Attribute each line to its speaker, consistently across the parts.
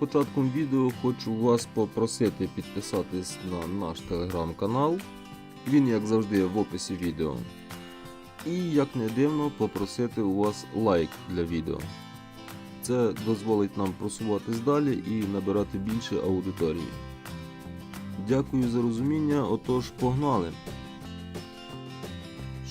Speaker 1: початком відео хочу вас попросити підписатись на наш телеграм-канал. Він, як завжди, в описі відео. І, як не дивно, попросити у вас лайк для відео. Це дозволить нам просуватись далі і набирати більше аудиторії. Дякую за розуміння, отож погнали!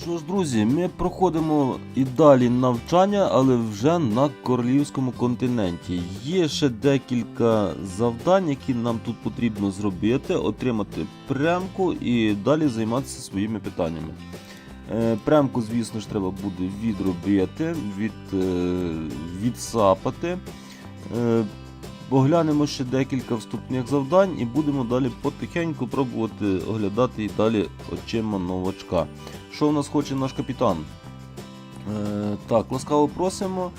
Speaker 1: Що ж, друзі, ми проходимо і далі навчання, але вже на королівському континенті. Є ще декілька завдань, які нам тут потрібно зробити, отримати прямку і далі займатися своїми питаннями. Е, Прямку, звісно ж, треба буде відробити, від, е, відсапати. Е, Поглянемо ще декілька вступних завдань і будемо далі потихеньку пробувати оглядати і далі очима новачка. Що в нас хоче наш капітан? Е, так, ласкаво просимо.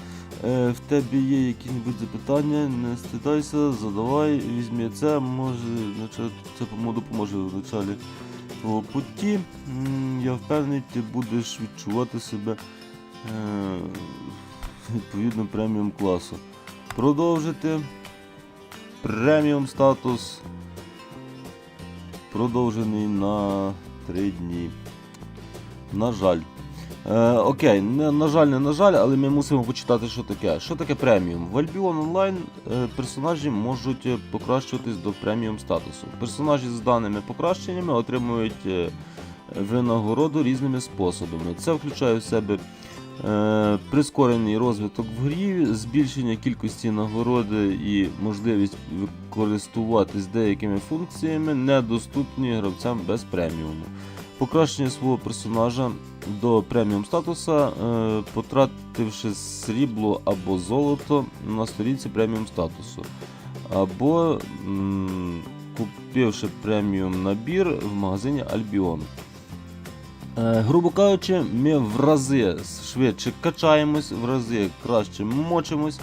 Speaker 1: Е, в тебе є якісь запитання, не стидайся, задавай, візьми це, може, це допоможе в началі твого путі. Я впевнений, ти будеш відчувати себе е, відповідно преміум класу. Продовжити. Преміум статус продовжений на 3 дні. На жаль. Е, окей, не, на жаль, не на жаль, але ми мусимо почитати, що таке. Що таке преміум? В Albion Online е, персонажі можуть е, покращуватись до преміум статусу. Персонажі з даними покращеннями отримують е, винагороду різними способами. Це включає в себе е, прискорений розвиток в грі, збільшення кількості нагороди і можливість користуватись деякими функціями, недоступні гравцям без преміуму. Покращення свого персонажа до преміум статуса, е, потративши срібло або золото на сторінці преміум статусу, або купивши преміум набір в магазині Albion. Е, грубо кажучи, ми в рази швидше качаємось, в рази краще мочимось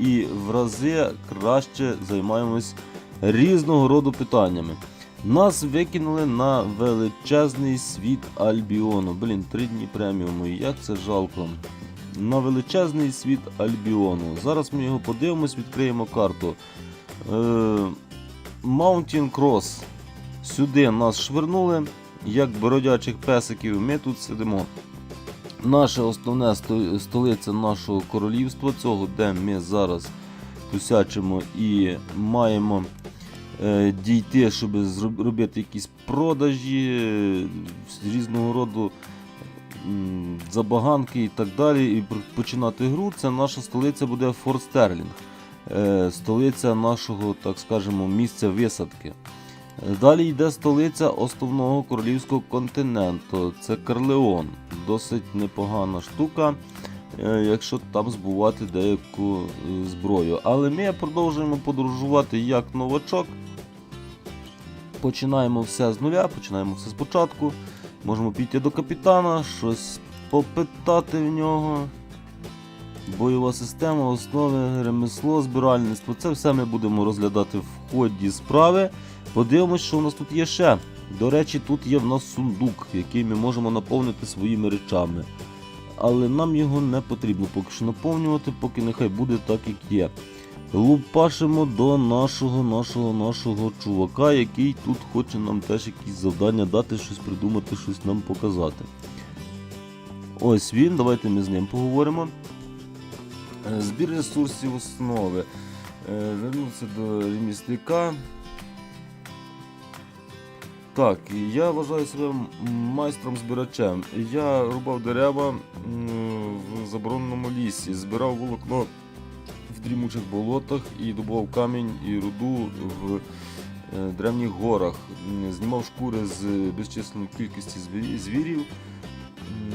Speaker 1: і в рази краще займаємось різного роду питаннями. Нас викинули на величезний світ Альбіону. Блін, три дні преміуму. Як це жалко. На величезний світ Альбіону. Зараз ми його подивимось, відкриємо карту. Е, Mountain Cross. Сюди нас швирнули, як бородячих песиків. Ми тут сидимо. Наше основне сто- столиця нашого королівства, цього, де ми зараз тусячимо і маємо е, дійти, щоб зроб- робити якісь продажі е, різного роду забаганки і так далі, і починати гру. Це наша столиця буде Форт Стерлінг, е, столиця нашого, так скажемо, місця висадки. Е, Далі йде столиця основного королівського континенту. Це Карлеон. Досить непогана штука, е, якщо там збувати деяку е, зброю. Але ми продовжуємо подорожувати як новачок. Починаємо все з нуля, починаємо все спочатку. Можемо піти до капітана, щось попитати в нього. Бойова система, основи, ремесло, збиральництво. Це все ми будемо розглядати в ході справи. Подивимось, що у нас тут є ще. До речі, тут є в нас сундук, який ми можемо наповнити своїми речами. Але нам його не потрібно поки що наповнювати, поки нехай буде так, як є. Лупашимо до нашого, нашого, нашого чувака, який тут хоче нам теж якісь завдання дати, щось придумати, щось нам показати. Ось він, давайте ми з ним поговоримо. Е, Збір ресурсів основи. Е, Вернутися до ремісника. Так, я вважаю себе майстром-збирачем. Я рубав дерева в забороненому лісі, збирав волокно в дрімучих болотах і добував камінь і руду в е, древніх горах. Знімав шкури з безчисленної кількості звірів,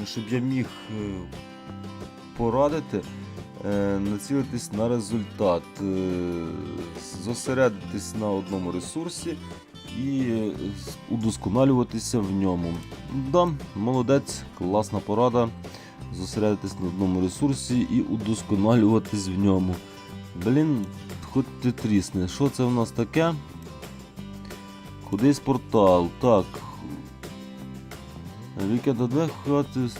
Speaker 1: щоб я міг е, порадити, е, націлитись на результат, зосередитись на одному ресурсі і е, удосконалюватися в ньому. Да, молодець, класна порада. Зосередитись на одному ресурсі і удосконалюватись в ньому. Блін, хоч ти трісне. Що це в нас таке? Кудись портал. Так. Вікенд двох хати з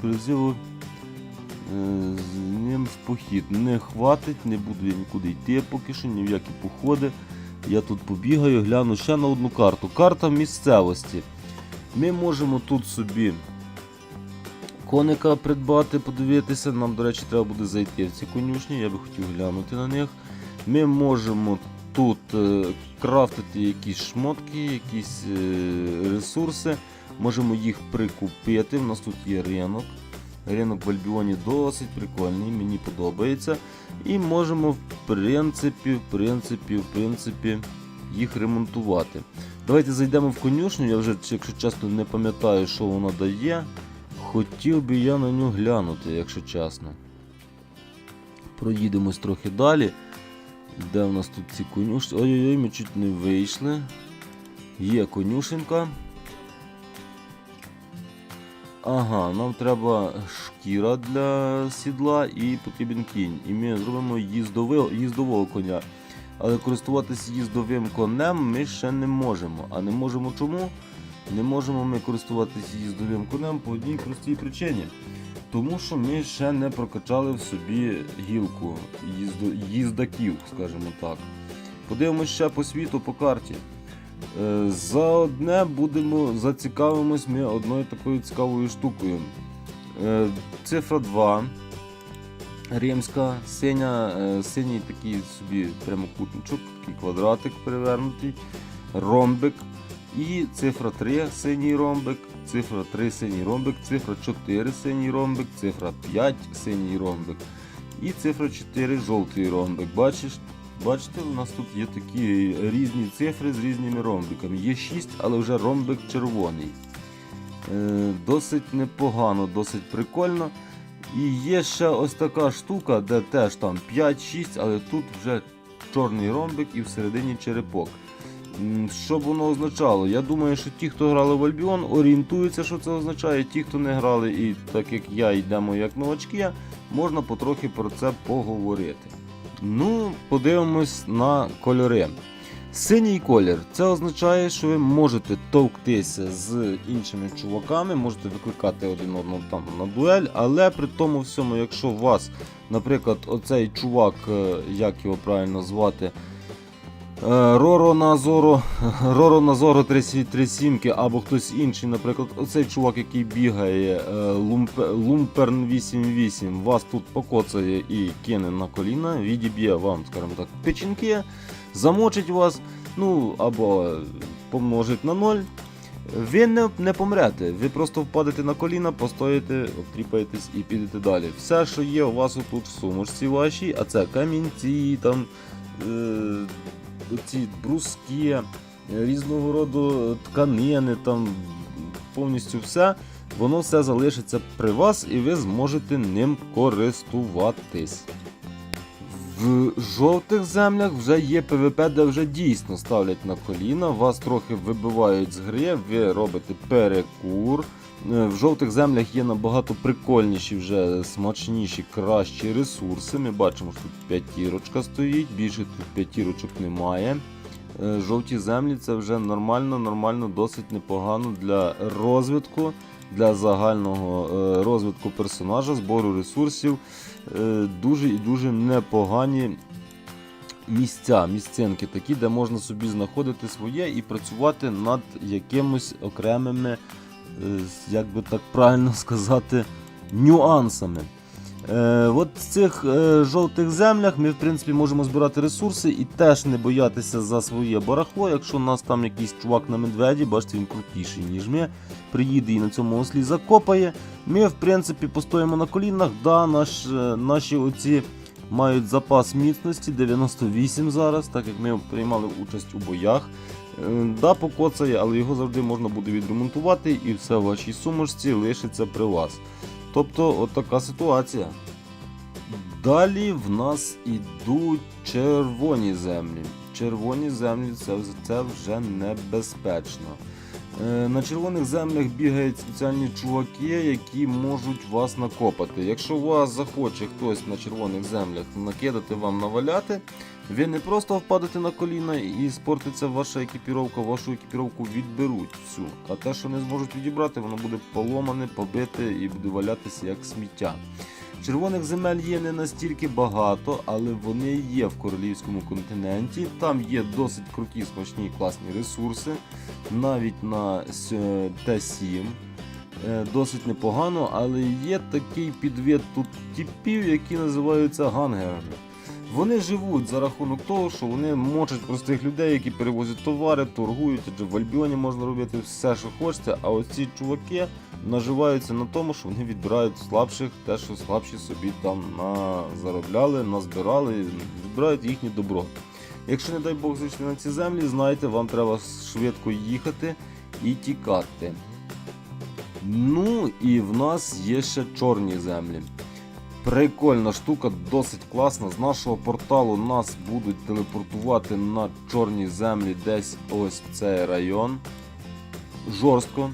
Speaker 1: призиву з ним в похід. Не хватить, не буду я нікуди йти поки що, ні в які походи. Я тут побігаю, гляну ще на одну карту. Карта місцевості. Ми можемо тут собі коника придбати, подивитися. Нам, до речі, треба буде зайти в ці конюшні, я би хотів глянути на них. Ми можемо тут е, крафтити якісь шмотки, якісь е, ресурси. Можемо їх прикупити. У нас тут є ринок. Ринок в Альбіоні досить прикольний, мені подобається. І можемо, в принципі, в принципі, в принципі, їх ремонтувати. Давайте зайдемо в конюшню. Я вже, якщо чесно, не пам'ятаю, що вона дає. Хотів би я на нього глянути, якщо чесно. Проїдемось трохи далі. Де в нас тут ці конюшні? Ой-ой-ой, ми чуть не вийшли. Є конюшенка. Ага, нам треба шкіра для сідла і потрібен кінь. І ми зробимо їздового, їздового коня. Але користуватися їздовим конем ми ще не можемо. А не можемо чому? Не можемо ми користуватися їздовим конем по одній простій причині. Тому що ми ще не прокачали в собі гілку їздо, їздаків, скажімо так. Подивимось ще по світу, по карті. Е, За одне будемо зацікавимось ми одною такою цікавою штукою. Е, Цифра 2. Римська, синя, е, синій такий собі прямокутничок, такий квадратик перевернутий, ромбик. І цифра 3 синій ромбик, цифра 3 синій ромбик, цифра 4 синій ромбик, цифра 5 синій ромбик. І цифра 4 жовтий ромбик. Бачиш, Бачите, у нас тут є такі різні цифри з різними ромбиками. Є 6, але вже ромбик червоний. Е, Досить непогано, досить прикольно. І є ще ось така штука, де теж там 5-6, але тут вже чорний ромбик і всередині черепок. Що б воно означало? Я думаю, що ті, хто грали в Альбіон, орієнтуються, що це означає. Ті, хто не грали, і так як я йдемо як новачки, можна потрохи про це поговорити. Ну, подивимось на кольори. Синій колір це означає, що ви можете товктися з іншими чуваками, можете викликати один одного там на дуель, але при тому всьому, якщо у вас, наприклад, оцей чувак, е, як його правильно звати, е, Роро Назоро, Роро 37 або хтось інший, наприклад, оцей чувак, який бігає, е, Лумперн 88, вас тут покоцає і кине на коліна, відіб'є вам, скажімо так, печінки, замочить вас, ну або помножить на ноль. Ви не, не помрете, ви просто впадете на коліна, постоїте, обтріпаєтесь і підете далі. Все, що є у вас тут в сумочці вашій, а це камінці, там е, ці бруски, е, різного роду тканини, там повністю все, воно все залишиться при вас і ви зможете ним користуватись. В жовтих землях вже є ПВП, де вже дійсно ставлять на коліна, вас трохи вибивають з гри, ви робите перекур. Е, В жовтих землях є набагато прикольніші, вже смачніші, кращі ресурси. Ми бачимо, що тут п'ятірочка стоїть, більше тут п'ятірочок немає. Е, Жовті землі це вже нормально, нормально, досить непогано для розвитку, для загального е, розвитку персонажа, збору ресурсів. Дуже і дуже непогані місця, місцинки такі, де можна собі знаходити своє і працювати над якимось окремими, як би так правильно сказати, нюансами. Е, от в цих е, жовтих землях ми в принципі можемо збирати ресурси і теж не боятися за своє барахло. Якщо у нас там якийсь чувак на медведі, бачите, він крутіший, ніж ми, приїде і на цьому ослі закопає. Ми, в принципі, постоїмо на колінах. Да, наш, е, наші оці мають запас міцності 98 зараз, так як ми приймали участь у боях. Е, Да, покоцає, але його завжди можна буде відремонтувати і все в вашій сумочці лишиться при вас. Тобто, от така ситуація. Далі в нас ідуть червоні землі. Червоні землі це, це вже небезпечно. Е, На червоних землях бігають спеціальні чуваки, які можуть вас накопати. Якщо вас захоче хтось на червоних землях накидати вам наваляти, ви не просто впадете на коліна і спортиться ваша екіпіровка, вашу екіпіровку відберуть всю. А те, що не зможуть відібрати, воно буде поломане, побите і буде валятися як сміття. Червоних земель є не настільки багато, але вони є в королівському континенті. Там є досить круті, смачні класні ресурси, навіть на Т7. Е, Досить непогано, але є такий підвид тут типів, які називаються гангерами. Вони живуть за рахунок того, що вони мочать простих людей, які перевозять товари, торгують, адже в Альбіоні можна робити все, що хочеться, а оці чуваки наживаються на тому, що вони відбирають слабших, те, що слабші собі там на... заробляли, назбирали, відбирають їхнє добро. Якщо, не дай Бог, зайшли на ці землі, знайте, вам треба швидко їхати і тікати. Ну і в нас є ще чорні землі. Прикольна штука, досить класна. З нашого порталу нас будуть телепортувати на чорні землі десь ось в цей район. Жорстко.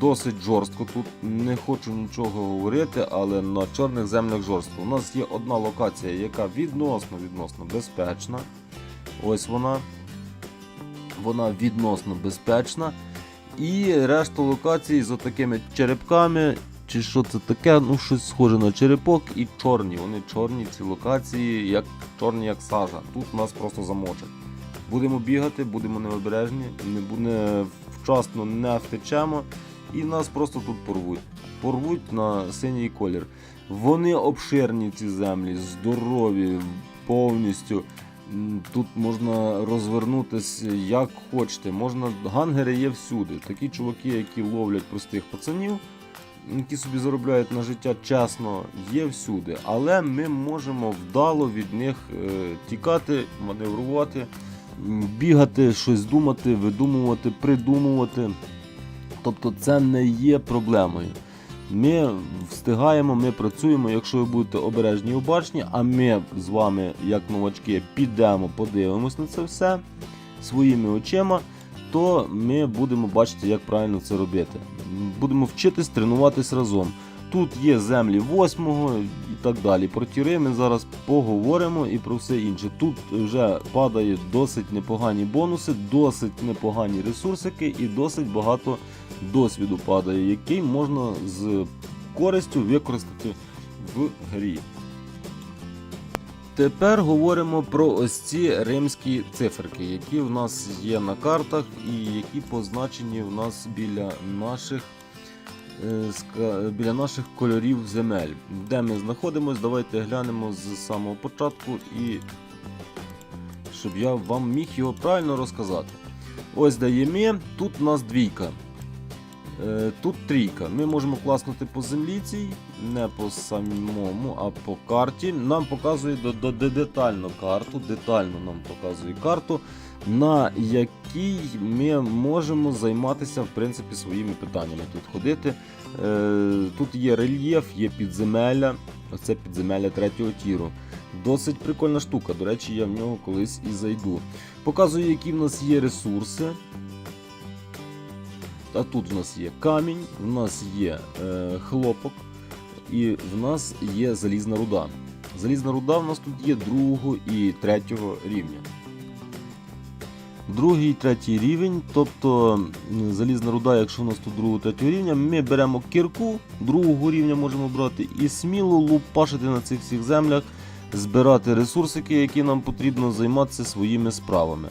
Speaker 1: Досить жорстко тут. Не хочу нічого говорити, але на чорних землях жорстко. У нас є одна локація, яка відносно відносно безпечна. Ось вона. Вона відносно безпечна. І решта локацій з отакими черепками. Чи що це таке? Ну, щось схоже на черепок і чорні. Вони чорні, ці локації, як чорні, як сажа. Тут нас просто замочать. Будемо бігати, будемо необережні, не буде вчасно не втечемо, і нас просто тут порвуть. Порвуть на синій колір. Вони обширні, ці землі, здорові, повністю. Тут можна розвернутися як хочете. Можна... Гангери є всюди. Такі чуваки, які ловлять простих пацанів, які собі заробляють на життя чесно, є всюди. Але ми можемо вдало від них е, тікати, маневрувати, бігати, щось думати, видумувати, придумувати. Тобто це не є проблемою. Ми встигаємо, ми працюємо, якщо ви будете обережні і обачні, а ми з вами, як новачки, підемо, подивимось на це все своїми очима, то ми будемо бачити, як правильно це робити. Будемо вчитись тренуватись разом. Тут є землі 8 і так далі. Про тіри ми зараз поговоримо і про все інше. Тут вже падають досить непогані бонуси, досить непогані ресурсики і досить багато досвіду падає, який можна з користю використати в грі. Тепер говоримо про ось ці римські циферки, які в нас є на картах і які позначені в нас біля наших е, біля наших кольорів земель. Де ми знаходимося, давайте глянемо з самого початку і щоб я вам міг його правильно розказати. Ось де є ми, тут у нас двійка. Е, Тут трійка. Ми можемо класнути по землі цій, не по самому, а по карті. Нам показує до, до, де- детально карту, детально нам показує карту, на якій ми можемо займатися в принципі, своїми питаннями. Тут ходити. Е, Тут є рельєф, є підземелля. Оце підземелля третього тіру. Досить прикольна штука. До речі, я в нього колись і зайду. Показує, які в нас є ресурси. А тут в нас є камінь, в нас є е, хлопок і в нас є залізна руда. Залізна руда в нас тут є другого і третього рівня. Другий і третій рівень, тобто залізна руда, якщо у нас тут другого третього рівня, ми беремо кірку другого рівня можемо брати і сміло лупашити на цих всіх землях, збирати ресурсики, які нам потрібно займатися своїми справами.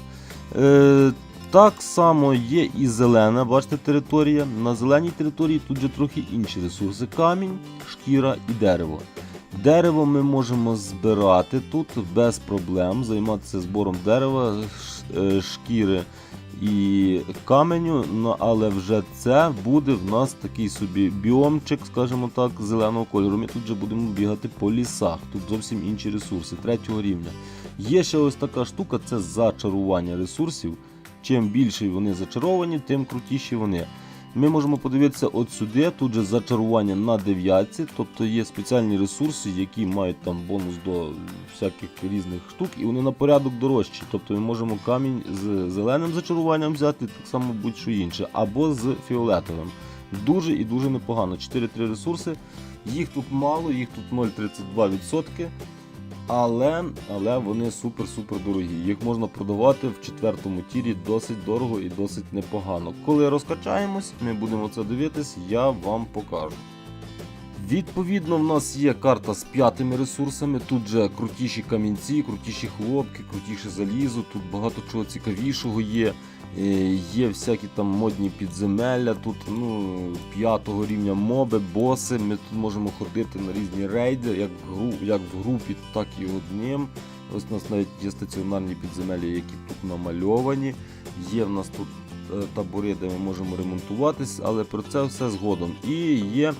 Speaker 1: Так само є і зелена, бачите, територія. На зеленій території тут же трохи інші ресурси: камінь, шкіра і дерево. Дерево ми можемо збирати тут без проблем, займатися збором дерева, е, шкіри і каменю. Ну, але вже це буде в нас такий собі біомчик, скажімо так, зеленого кольору. Ми тут же будемо бігати по лісах. Тут зовсім інші ресурси третього рівня. Є ще ось така штука це зачарування ресурсів. Чим більше вони зачаровані, тим крутіші вони. Ми можемо подивитися от сюди, тут же зачарування на дев'ятці, тобто є спеціальні ресурси, які мають там бонус до всяких різних штук, і вони на порядок дорожчі. Тобто ми можемо камінь з зеленим зачаруванням взяти, так само будь-що інше, або з фіолетовим. Дуже і дуже непогано. 4-3 ресурси. Їх тут мало, їх тут 0,32%. Але, але вони супер-супер дорогі. Їх можна продавати в четвертому тірі досить дорого і досить непогано. Коли розкачаємось, ми будемо це дивитись, я вам покажу. Відповідно, в нас є карта з п'ятими ресурсами. Тут же крутіші камінці, крутіші хлопки, крутіше залізо, тут багато чого цікавішого є. Е, Є всякі там модні підземелля, тут ну, п'ятого рівня моби, боси. Ми тут можемо ходити на різні рейди, як як в групі, так і одним. Ось у нас навіть є стаціонарні підземелля, які тут намальовані. Є в нас тут е, табори, де ми можемо ремонтуватись, але про це все згодом. І є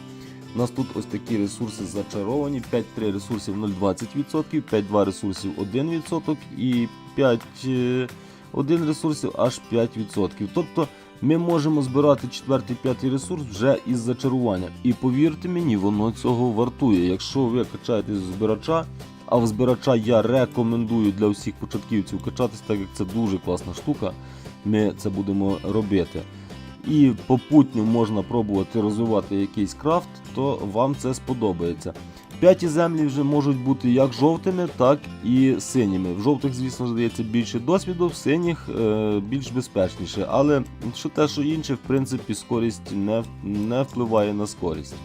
Speaker 1: у нас тут ось такі ресурси зачаровані. 5-3 ресурсів 0,20%, 5-2 ресурсів 1% і 5 один ресурсів аж 5%. Тобто ми можемо збирати 4-5 ресурс вже із зачарування. І повірте мені, воно цього вартує. Якщо ви качаєте з збирача, а в збирача я рекомендую для всіх початківців качатись, так як це дуже класна штука. Ми це будемо робити. І попутньо можна пробувати розвивати якийсь крафт, то вам це сподобається. П'яті землі вже можуть бути як жовтими, так і синіми. В жовтих, звісно, здається більше досвіду, в синіх е, більш безпечніше. Але що те, що інше, в принципі, скорість не, не впливає на скорість.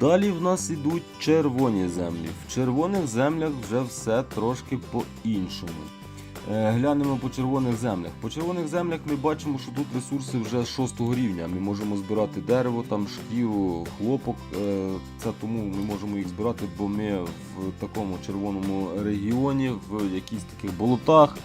Speaker 1: Далі в нас йдуть червоні землі. В червоних землях вже все трошки по-іншому. Е, Глянемо по червоних землях. По червоних землях ми бачимо, що тут ресурси вже з 6 рівня. Ми можемо збирати дерево, там шкіру, хлопок. Е, Це тому ми можемо їх збирати, бо ми в такому червоному регіоні, в якісь таких болотах,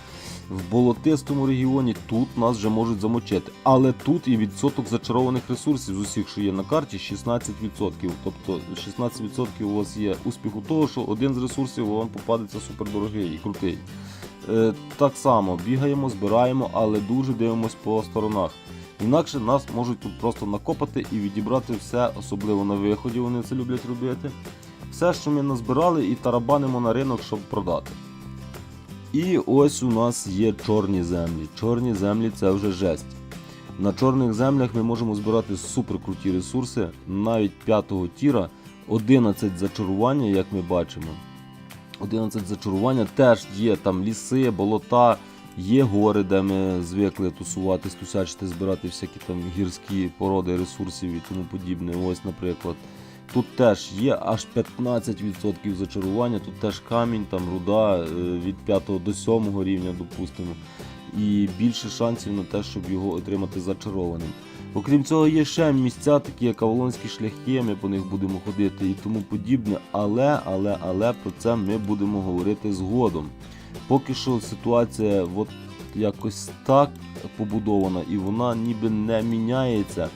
Speaker 1: в болотистому регіоні тут нас вже можуть замочити. Але тут і відсоток зачарованих ресурсів з усіх, що є на карті, 16%. Тобто 16% у вас є успіху того, що один з ресурсів вам попадеться супердорогий і крутий. Е, так само бігаємо, збираємо, але дуже дивимось по сторонах. Інакше нас можуть тут просто накопати і відібрати все, особливо на виході. Вони це люблять робити. Все, що ми назбирали, і тарабанимо на ринок, щоб продати. І ось у нас є чорні землі. Чорні землі це вже жесть. На чорних землях ми можемо збирати суперкруті ресурси, навіть 5-го тіра, 11 зачарування, як ми бачимо. 11 зачарування теж є там ліси, болота, є гори, де ми звикли тусуватись, тусячити, збирати всякі там гірські породи ресурсів і тому подібне. Ось, наприклад. Тут теж є аж 15% зачарування, тут теж камінь, там руда е, від 5 до 7 рівня, допустимо. І більше шансів на те, щоб його отримати зачарованим. Окрім цього, є ще місця, такі як Авалонські шляхи, ми по них будемо ходити і тому подібне. Але, але, але про це ми будемо говорити згодом. Поки що ситуація от якось так побудована, і вона ніби не міняється.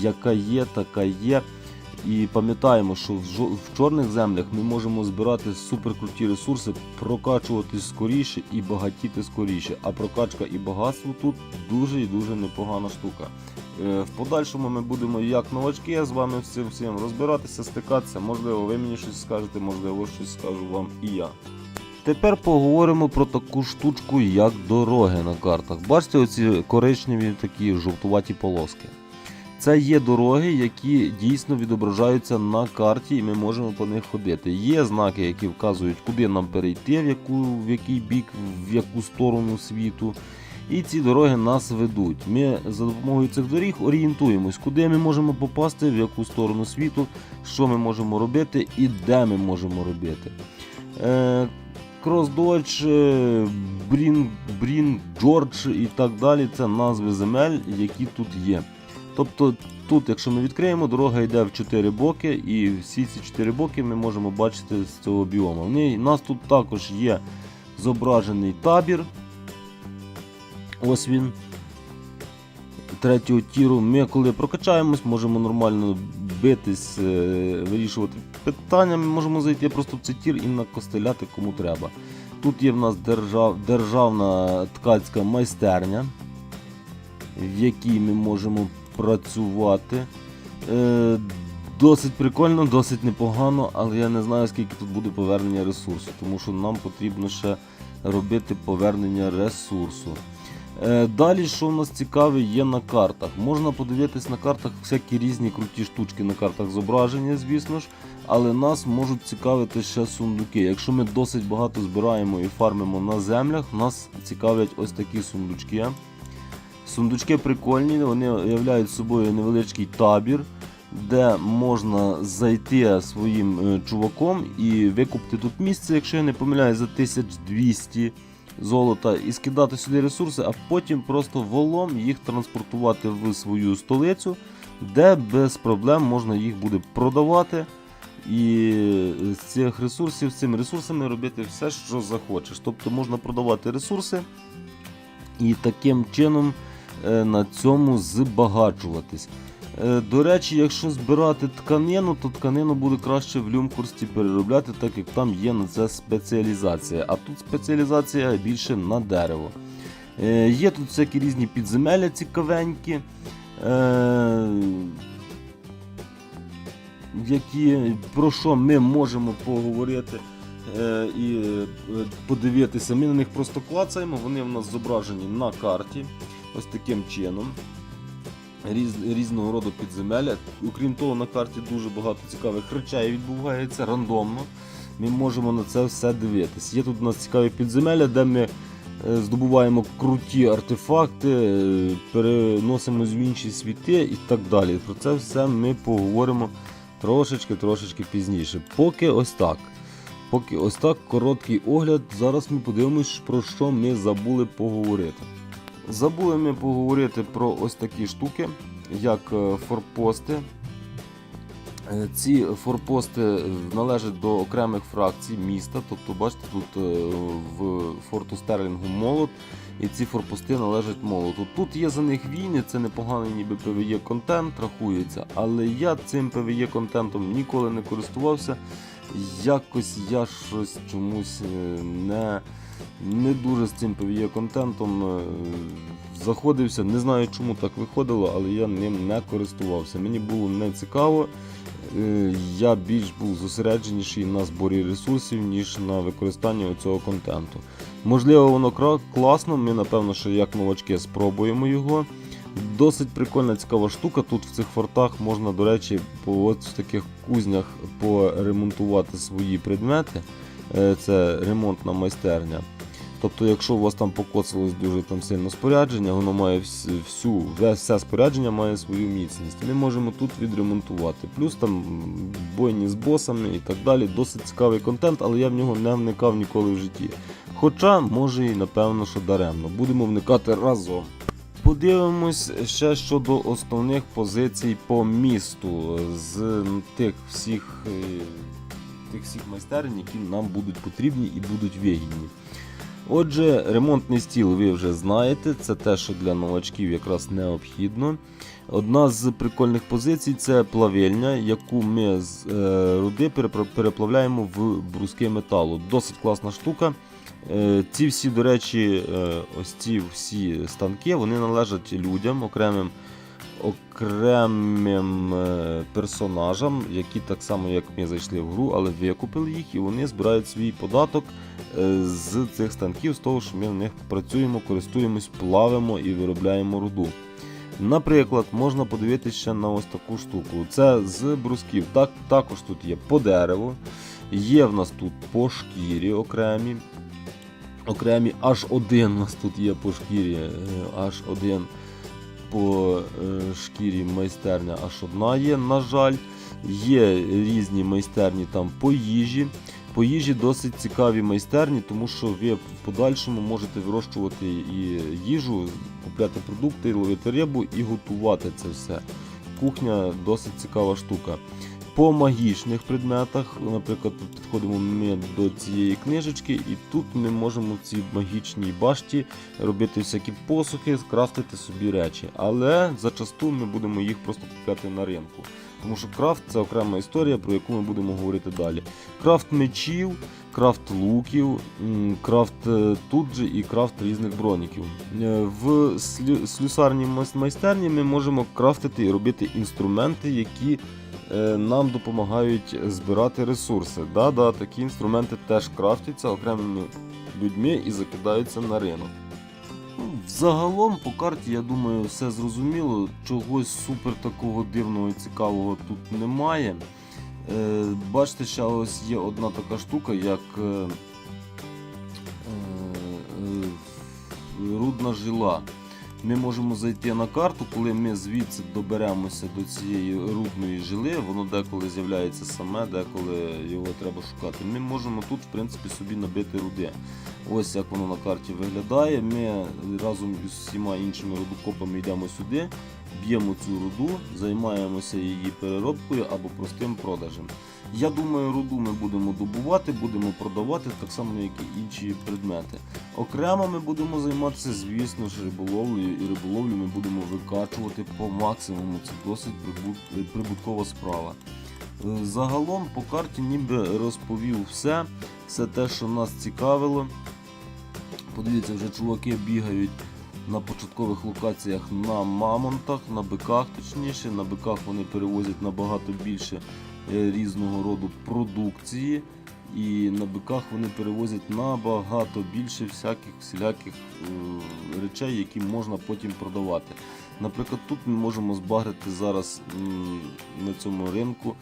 Speaker 1: Яка є, така є. І пам'ятаємо, що в, чорних землях ми можемо збирати суперкруті ресурси, прокачуватись скоріше і багатіти скоріше. А прокачка і багатство тут дуже і дуже непогана штука. Е, В подальшому ми будемо як новачки з вами всім всім розбиратися, стикатися. Можливо, ви мені щось скажете, можливо, щось скажу вам і я. Тепер поговоримо про таку штучку, як дороги на картах. Бачите, оці коричневі такі жовтуваті полоски. Це є дороги, які дійсно відображаються на карті, і ми можемо по них ходити. Є знаки, які вказують, куди нам перейти, в, яку, в який бік, в яку сторону світу. І ці дороги нас ведуть. Ми за допомогою цих доріг орієнтуємось, куди ми можемо попасти, в яку сторону світу, що ми можемо робити і де ми можемо робити. Кросдодж, Брін, Брін, Джордж і так далі це назви земель, які тут є. Тобто тут, якщо ми відкриємо, дорога йде в 4 боки, і всі ці 4 боки ми можемо бачити з цього біома. У нас тут також є зображений табір. Ось він. Третього тіру. Ми коли прокачаємось, можемо нормально битись, е, вирішувати питання. Ми можемо зайти просто в цей тір і накостеляти кому треба. Тут є в нас держав, державна ткацька майстерня, в якій ми можемо працювати. Е, досить прикольно, досить непогано, але я не знаю, скільки тут буде повернення ресурсу, тому що нам потрібно ще робити повернення ресурсу. Е, Далі, що в нас цікаве, є на картах. Можна подивитись на картах всякі різні круті штучки на картах зображення, звісно ж, але нас можуть цікавити ще сундуки. Якщо ми досить багато збираємо і фармимо на землях, нас цікавлять ось такі сундучки. Сундучки прикольні, вони являють собою невеличкий табір. де можна зайти своїм е, чуваком і викупити тут місце, якщо я не помиляюсь, за 1200 золота і скидати сюди ресурси, а потім просто волом їх транспортувати в свою столицю, де без проблем можна їх буде продавати. І з цих ресурсів, з цими ресурсами робити все, що захочеш. Тобто можна продавати ресурси і таким чином е, на цьому збагачуватись. Е, До речі, якщо збирати тканину, то тканину буде краще в люмкурсті переробляти, так як там є на це спеціалізація. А тут спеціалізація більше на дерево. Е, Є тут всякі різні підземелля цікавенькі. Е, які, про що ми можемо поговорити і подивитися. Ми на них просто клацаємо, вони в нас зображені на карті. Ось таким чином. Різ, різного роду підземелля. Окрім того, на карті дуже багато цікавих речей відбувається рандомно. Ми можемо на це все дивитися. Є тут у нас цікаві підземелля, де ми е, здобуваємо круті артефакти, е, переносимось в інші світи і так далі. Про це все ми поговоримо трошечки-трошечки пізніше. Поки ось так. Поки ось так короткий огляд. Зараз ми подивимось, про що ми забули поговорити. Забули ми поговорити про ось такі штуки, як е, форпости. Е, Ці форпости належать до окремих фракцій міста. Тобто, бачите, тут е, в форту Стерлінгу молот, і ці форпости належать молоту. Тут є за них війни, це непоганий ніби PvE контент рахується, але я цим PvE контентом ніколи не користувався. Якось я щось чомусь не, не дуже з цим PvE контентом е, заходився. Не знаю, чому так виходило, але я ним не користувався. Мені було не цікаво. Е, Я більш був зосередженіший на зборі ресурсів, ніж на використанні цього контенту. Можливо, воно класно, ми напевно, що як новачки спробуємо його. Досить прикольна цікава штука. Тут в цих фортах можна, до речі, по от в таких кузнях поремонтувати свої предмети. Е, Це ремонтна майстерня. Тобто, якщо у вас там покоцалось дуже там сильно спорядження, воно має всю, все спорядження має свою міцність. Ми можемо тут відремонтувати. Плюс там бойні з босами і так далі. Досить цікавий контент, але я в нього не вникав ніколи в житті. Хоча, може і напевно, що даремно. Будемо вникати разом. Подивимось ще щодо основних позицій по місту з тих всіх, е, тих всіх майстерень, які нам будуть потрібні і будуть вигідні. Отже, ремонтний стіл ви вже знаєте, це те, що для новачків якраз необхідно. Одна з прикольних позицій це плавильня, яку ми з е, руди переплавляємо в бруски металу. Досить класна штука. Е, ці всі, до речі, е, ось ці всі станки вони належать людям, окремим, окремим е, персонажам, які так само, як ми зайшли в гру, але викупили їх і вони збирають свій податок е, з цих станків, з того, що ми в них працюємо, користуємось, плавимо і виробляємо руду. Наприклад, можна подивитися ще на ось таку штуку. Це з брусків. Так, також тут є по дереву, є в нас тут по шкірі окремі. Окремі аж один у нас тут є по шкірі, е, аж один по е, шкірі майстерня, аж одна є, на жаль. Є різні майстерні там по їжі. По їжі досить цікаві майстерні, тому що ви в подальшому можете вирощувати і їжу, купляти продукти, ловити рибу і готувати це все. Кухня досить цікава штука. По магічних предметах, наприклад, підходимо ми до цієї книжечки, і тут ми можемо в цій магічній башті робити всякі посухи, скрафтити собі речі. Але зачасту ми будемо їх просто купляти на ринку. Тому що крафт це окрема історія, про яку ми будемо говорити далі. Крафт мечів, крафт луків, крафт е, тут же і крафт різних броніків. Е, В слю- слюсарній майстерні ми можемо крафтити і робити інструменти, які нам допомагають збирати ресурси. Да-да, такі інструменти теж крафтяться окремими людьми і закидаються на ринок. Ну, Взагалом по карті, я думаю, все зрозуміло. Чогось супер такого дивного і цікавого тут немає. Е, бачите, ще ось є одна така штука, як е, е, е, рудна жила. Ми можемо зайти на карту, коли ми звідси доберемося до цієї рудної жили, воно деколи з'являється саме, деколи його треба шукати. Ми можемо тут, в принципі, собі набити руди. Ось як воно на карті виглядає. Ми разом із всіма іншими рудокопами йдемо сюди, б'ємо цю руду, займаємося її переробкою або простим продажем. Я думаю, руду ми будемо добувати, будемо продавати так само, як і інші предмети. Окремо ми будемо займатися, звісно ж, риболовлею, і риболовлю ми будемо викачувати по максимуму. Це досить прибуткова справа. Е, Загалом по карті ніби розповів все, все те, що нас цікавило. Подивіться, вже чуваки бігають на початкових локаціях на мамонтах, на биках точніше. На биках вони перевозять набагато більше різного роду продукції. І на биках вони перевозять набагато більше всяких всіляких е, речей, які можна потім продавати. Наприклад, тут ми можемо збагрити зараз на цьому ринку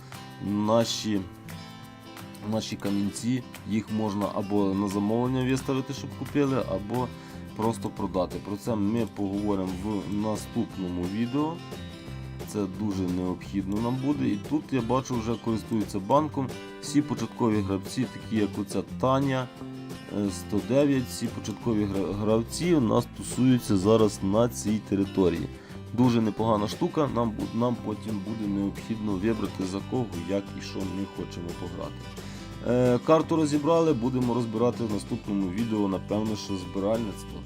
Speaker 1: наші, наші камінці. Їх можна або на замовлення виставити, щоб купили, або просто продати. Про це ми поговоримо в наступному відео. Це дуже необхідно нам буде. І тут я бачу, вже користуються банком. Всі початкові гравці, такі як оця Таня е, 109, всі початкові гравці у нас тусуються зараз на цій території. Дуже непогана штука, нам, нам потім буде необхідно вибрати за кого, як і що ми хочемо пограти. Е, карту розібрали, будемо розбирати в наступному відео, напевно, що збиральництво.